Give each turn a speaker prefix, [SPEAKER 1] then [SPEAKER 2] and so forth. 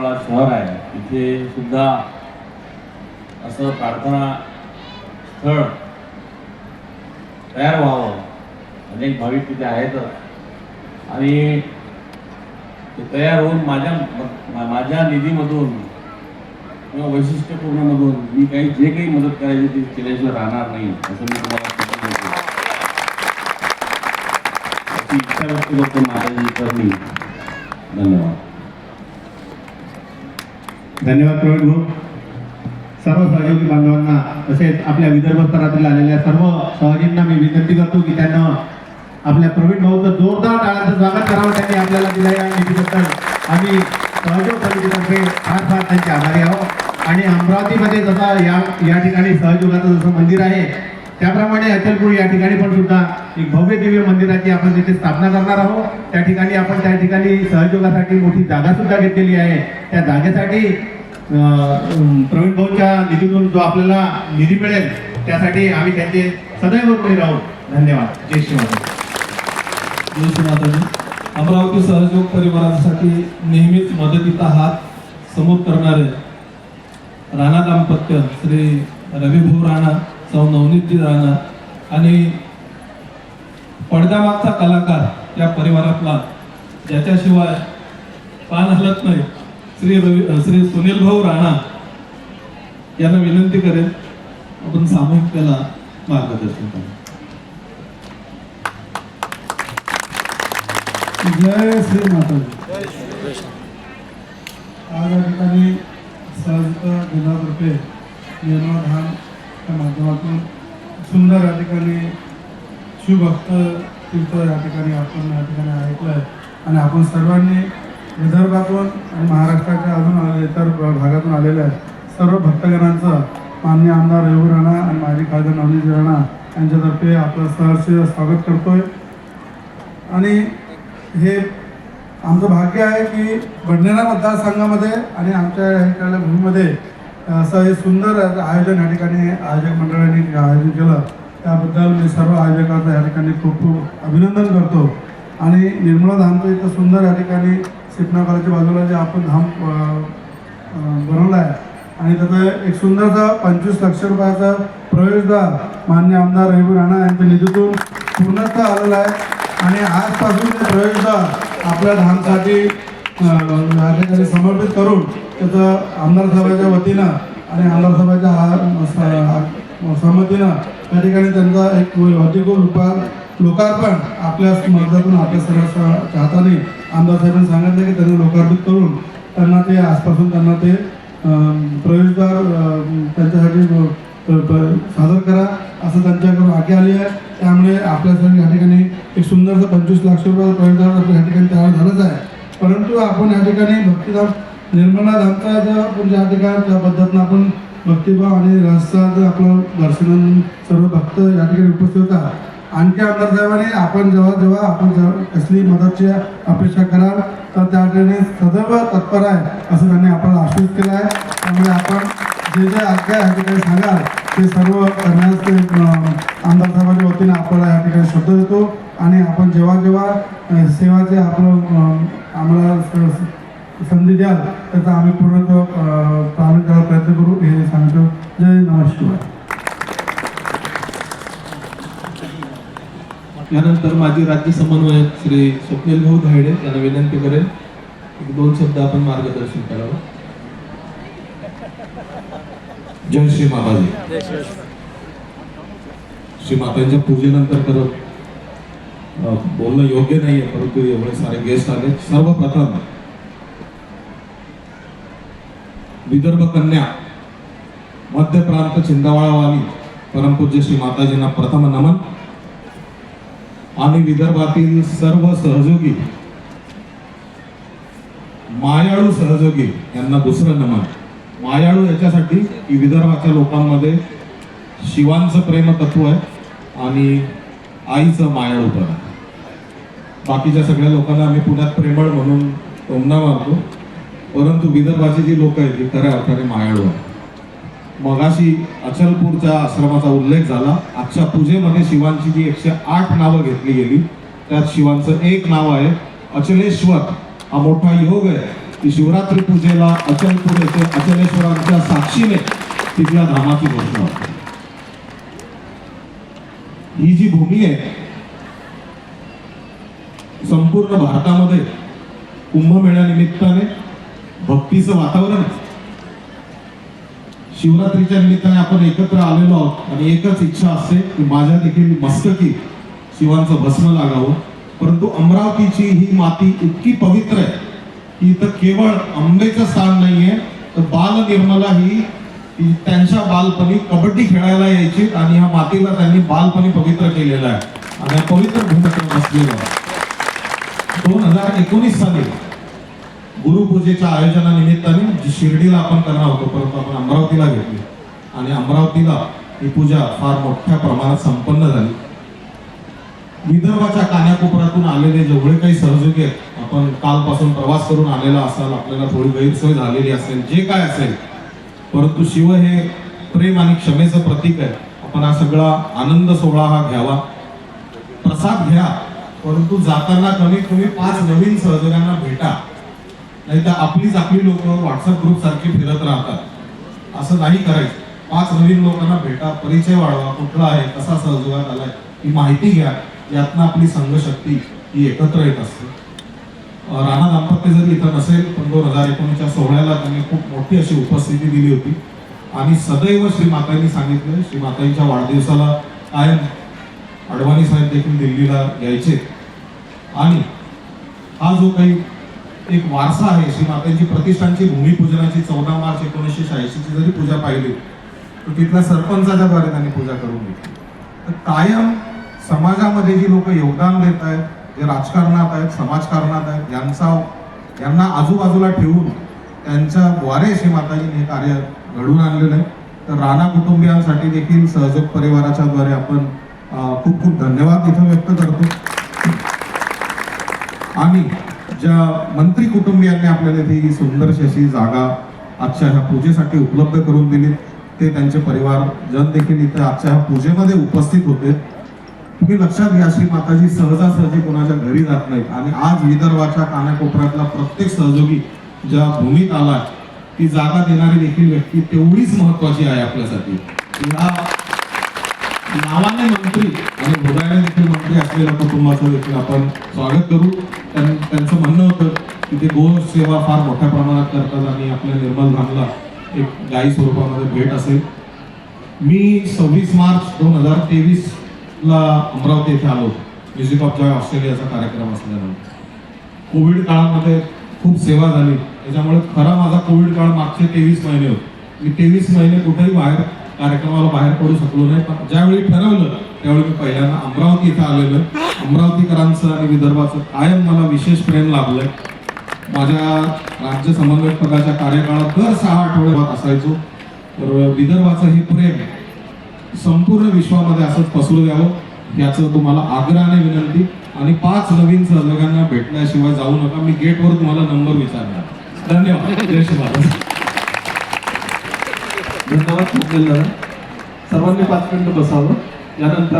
[SPEAKER 1] शहर आहे. तिथे सुद्धा असं प्रार्थना स्थळ तयार व्हावं. अनेक भाविक तिथे आहेत आणि ते तयार होऊन माझ्या माझ्या निधीमधून किंवा वैशिष्ट्यपूर्णमधून मी काही जे काही मदत करायची ती केल्याशिवाय राहणार नाही असं मी तुम्हाला इच्छा व्यक्त करतो महाराजांची धन्यवाद.
[SPEAKER 2] धन्यवाद प्रवीण भाऊ. सर्व सहयोगी बांधवांना तसेच आपल्या विदर्भ स्तरातील आलेल्या सर्व सहजींना मी विनंती करतो की त्यांना आपल्या प्रवीण भाऊचं जोरदार टाळांचं स्वागत करावं त्यांनी आपल्याला दिल्या या निधीबद्दल. आम्ही सहयोग समितीतर्फे फार फार त्यांचे आभारी आहोत. आणि अमरावतीमध्ये जसा या या ठिकाणी सहयोगाचं जसं मंदिर आहे त्याप्रमाणे अचलपूर या ठिकाणी पण सुद्धा एक भव्य दिव्य मंदिराची आपण तिथे स्थापना करणार आहोत. त्या ठिकाणी आपण त्या ठिकाणी सहयोगासाठी मोठी जागा सुद्धा घेतलेली आहे. त्या जागेसाठी प्रवीण भाऊच्या निधीतून जो आपल्याला निधी मिळेल त्यासाठी आम्ही त्यांचे सदैव ऋणी राहू. धन्यवाद. जय श्री माता
[SPEAKER 3] जय श्री माताजी. अमरावती सहयोग परिवारासाठी नेहमीच मदतीचा हात समोर करणारे राणा दाम्पत्य श्री रविभाऊ राणा सौ नवनीतजी राणा आणि पडद्यामागचा कलाकार या परिवारातला ज्याच्याशिवाय पान हलत नाही श्री रवी श्री सुनील भाऊ राणा यांना विनंती करेन आपण सामूहिक त्याला मार्गदर्शन करू.
[SPEAKER 4] जय श्री माताजी. आज या ठिकाणी सहजता दिनातर्फे निर्माधानच्या माध्यमातून सुंदर या ठिकाणी शिवभक्त तीर्थ या ठिकाणी आपण या ठिकाणी ऐकलं आहे आणि आपण सर्वांनी विदर्भातून आणि महाराष्ट्राच्या अजून इतर भागातून आलेल्या सर्व भक्तगणांचं मान्य आमदार रेहू राणा आणि माजी खासदार नवनीत राणा यांच्यातर्फे आपलं सहर्ष स्वागत करतोय. आणि हे आमचं भाग्य आहे की बडनेरा मतदारसंघामध्ये आणि आमच्या या इकडल्या भूमीमध्ये असं हे सुंदर आयोजन या ठिकाणी आयोजक मंडळाने आयोजन केलं. त्याबद्दल मी सर्व आयोजकांचं या ठिकाणी खूप खूप अभिनंदन करतो. आणि निर्मला धामचं इथं सुंदर या ठिकाणी सिपना बाजूला जे आपण धाम बनवला आहे आणि त्याचं एक सुंदरसा पंचवीस लक्ष रुपयाचा प्रवेशद्वार मान्य आमदार रवी राणा यांच्या निधीतून पूर्णतः आलेला आहे. आणि आजपासून ते प्रवेशद्वार आपल्या धामसाठी समर्पित करून त्याचं आमदार साहेबाच्या वतीनं आणि आमदार साहेबाच्या हा- स- संमतीनं त्या ठिकाणी त्यांचा एक अधिकृत रूपा लोकार्पण आपल्या मदतातून आपल्या सर्व चाहताने आमदार साहेबांनी सांगितलं की त्यांना लोकार्पित करून त्यांना ते आजपासून त्यांना ते प्रवेशद्वार त्यांच्यासाठी सादर करा असं त्यांच्याकडून आज्ञा आली आहे. त्यामुळे आपल्यासाठी या ठिकाणी एक सुंदरसं पंचवीस लाख रुपये प्रवेशद्वार आपल्या या ठिकाणी तयार झालंच आहे. परंतु आपण या ठिकाणी भक्तिधाम निर्मला धामचा जर आपण ज्या ठिकाणी त्या पद्धतीनं आपण भक्तिभाव आणि रहस्याचं आपलं दर्शन सर्व भक्त या ठिकाणी उपस्थित होता आणखी आमदार साहेबांनी आपण जेव्हा जेव्हा आपण कसली मदतची अपेक्षा कराल तर त्या ठिकाणी सदैव तत्पर आहे असं त्यांनी आपल्याला आश्वासित केलं आहे. त्यामुळे आपण जे जे आज्ञा या ठिकाणी सांगाल ते सर्व करण्यास ते आमदार साहेबांच्या वतीने आपल्याला या ठिकाणी शब्द देतो. आणि आपण जेव्हा जेव्हा सेवाचे आपलं आम्हाला संधी द्याल त्याचा आम्ही पूर्ण तो, करायला प्रयत्न करू. हे सांगतो. जय नमः शिवाय.
[SPEAKER 3] यानंतर माझी राज्य समन्वयक श्री स्वप्नील भाऊ धायडे यांना विनंती करेन एक दोन शब्द आपण मार्गदर्शन करावं.
[SPEAKER 5] जय श्री माताजी. श्री मातांच्या पूजेनंतर करत बोलणं योग्य नाहीये परंतु एवढे सारे गेस्ट आले. सर्वप्रथम विदर्भ कन्या मध्य प्रांत छिंदवाळावाली परमपूज्य श्री माताजींना प्रथम नमन. आणि विदर्भातील सर्व सहयोगी मायाळू सहयोगी यांना दुसरं नमन. मायाळू याच्यासाठी की विदर्भाच्या लोकांमध्ये शिवांचं प्रेम तत्व आहे आणि आईचं मायाळूपण आहे. बाकीच्या सगळ्या लोकांना आम्ही पुण्यात प्रेमळ म्हणून टोमणा मारतो. परंतु विदर्भाची जी लोक आहेत ती खऱ्या अर्थाने मायाळू आहे मगाशी अचलपूरच्या आश्रमाचा उल्लेख झाला. आजच्या पूजेमध्ये शिवांची जी एकशे आठ नावं घेतली गेली त्यात शिवांचं एक नाव आहे अचलेश्वर. हा मोठा योग आहे. की शिवरात्री पूजेला अचलपूर येथे अचलेश्वरांच्या साक्षीने तिथल्या धामाची घोषणा होते. ही जी भूमी आहे संपूर्ण भारतामध्ये कुंभमेळ्या निमित्ताने भक्तीचं वातावरण शिवरात्रीच्या निमित्ताने आपण एकत्र आलेलो आहोत आणि एकच इच्छा असते की माझ्या देखील मस्तकी शिवांचं भस्म लागावं. परंतु अमरावतीची ही माती इतकी पवित्र आहे की इथं केवळ आंबेचं स्थान नाहीये तर बाल निर्मला ही त्यांच्या बालपणी कबड्डी खेळायला यायची आणि ह्या मातीला त्यांनी बालपणी पवित्र केलेलं आहे. आणि पवित्र भूमिका बसलेलं आहे दोन हजार एकोणीस साली गुरुपूजेच्या आयोजनानिमित्ताने जी शिर्डीला आपण करणार होतो परंतु आपण अमरावतीला घेतली. आणि अमरावतीला ही पूजा फार मोठ्या प्रमाणात संपन्न झाली. विदर्भाच्या कानाकोपऱ्यातून आलेले जेवढे काही सहयोगी आहेत आपण कालपासून प्रवास करून आलेला असाल आपल्याला थोडी गैरसोय झालेली असेल जे काय असेल परंतु शिव हे प्रेम आणि क्षमेचं प्रतीक आहे. आपण हा सगळा आनंद सोहळा हा घ्यावा. प्रसाद घ्या परंतु जाताना कमीत कमी पाच नवीन सहयोगांना भेटा. नाही तर आपलीच आपली लोक व्हॉट्सअप ग्रुप सारखी फिरत राहतात. असं नाही करायचं. पाच नवीन लोकांना भेटा परिचय वाढवा कुठला आहे कसा सहजोगात आलाय ही माहिती घ्या. यातनं आपली संघशक्ती ही एकत्र येत असते. राणा दाम्पत्य जरी इथं नसेल पण दोन हजार एकोणीसच्या सोहळ्याला त्यांनी खूप मोठी अशी उपस्थिती दिली होती. आणि सदैव श्रीमाताईंनी सांगितलं श्रीमाताईंच्या वाढदिवसाला कायम अडवाणी साहेब देखील दिल्लीला यायचे. आणि हा जो काही एक वारसा आहे. श्री मातांची प्रतिष्ठानची भूमिपूजनाची चौदा मार्च एकोणीसशे शहाऐंशीची जरी पूजा पाहिली तर तिथल्या सरपंचाच्या द्वारे त्यांनी पूजा करून घेतली. तर कायम समाजामध्ये जी लोक योगदान देत आहेत जे राजकारणात आहेत समाजकारणात आहेत यांचा यांना आजूबाजूला ठेवून त्यांच्या द्वारे श्री हे कार्य घडून आणलेलं आहे. तर राणा कुटुंबियांसाठी देखील सहयोग परिवाराच्या द्वारे आपण खूप खूप धन्यवाद इथं व्यक्त करतो. आणि ज्या मंत्री कुटुंबियांनी आपल्याला ती ही सुंदरशी अशी जागा आजच्या ह्या पूजेसाठी उपलब्ध करून दिली ते त्यांचे परिवार जन देखील इथे आजच्या ह्या पूजेमध्ये उपस्थित होते. तुम्ही लक्षात घ्या श्री माताजी सहजासहजी कोणाच्या घरी जात नाहीत. आणि आज विदर्भाच्या कानाकोपऱ्यातला प्रत्येक सहयोगी ज्या भूमीत आला ती जागा देणारी देखील व्यक्ती तेवढीच महत्वाची आहे आपल्यासाठी. या नावाने मंत्री आणि हृदयाने देखील मंत्री असलेल्या कुटुंबाचं देखील आपण स्वागत करू. त्यांचं म्हणणं होतं की ते गो सेवा फार मोठ्या प्रमाणात करतात आणि आपल्या निर्मल धामला एक गाई स्वरूपामध्ये भेट असेल. मी सव्वीस मार्च दोन हजार तेवीसला अमरावती येथे आलो. म्युझिक ऑफ जॉय ऑस्ट्रेलियाचा कार्यक्रम असल्यानंतर कोविड काळामध्ये खूप सेवा झाली. त्याच्यामुळे खरा माझा कोविड काळ मागचे तेवीस महिने होते. मी तेवीस महिने कुठेही बाहेर कार्यक्रमाला बाहेर पडू शकलो नाही. पण ज्यावेळी ठरवलं त्यावेळी मी पहिल्यांदा अमरावती इथं आलेलो. अमरावतीकरांचं आणि विदर्भाचं कायम मला विशेष प्रेम लाभलंय. माझ्या राज्य समन्वयक पदाच्या कार्यकाळात दर सहा आठवड्यात असायचो. तर विदर्भाचं हे प्रेम संपूर्ण विश्वामध्ये असंच पसरू द्यावं याचं तुम्हाला आग्रहाने विनंती. आणि पाच नवीन सहयोगांना भेटल्याशिवाय जाऊ नका. मी गेटवर तुम्हाला नंबर विचारणार. धन्यवाद. जय श्री महाराज
[SPEAKER 3] धन्यवाद स्वप्नील सर्वांनी पाच मिनिटं बसावं. यानंतर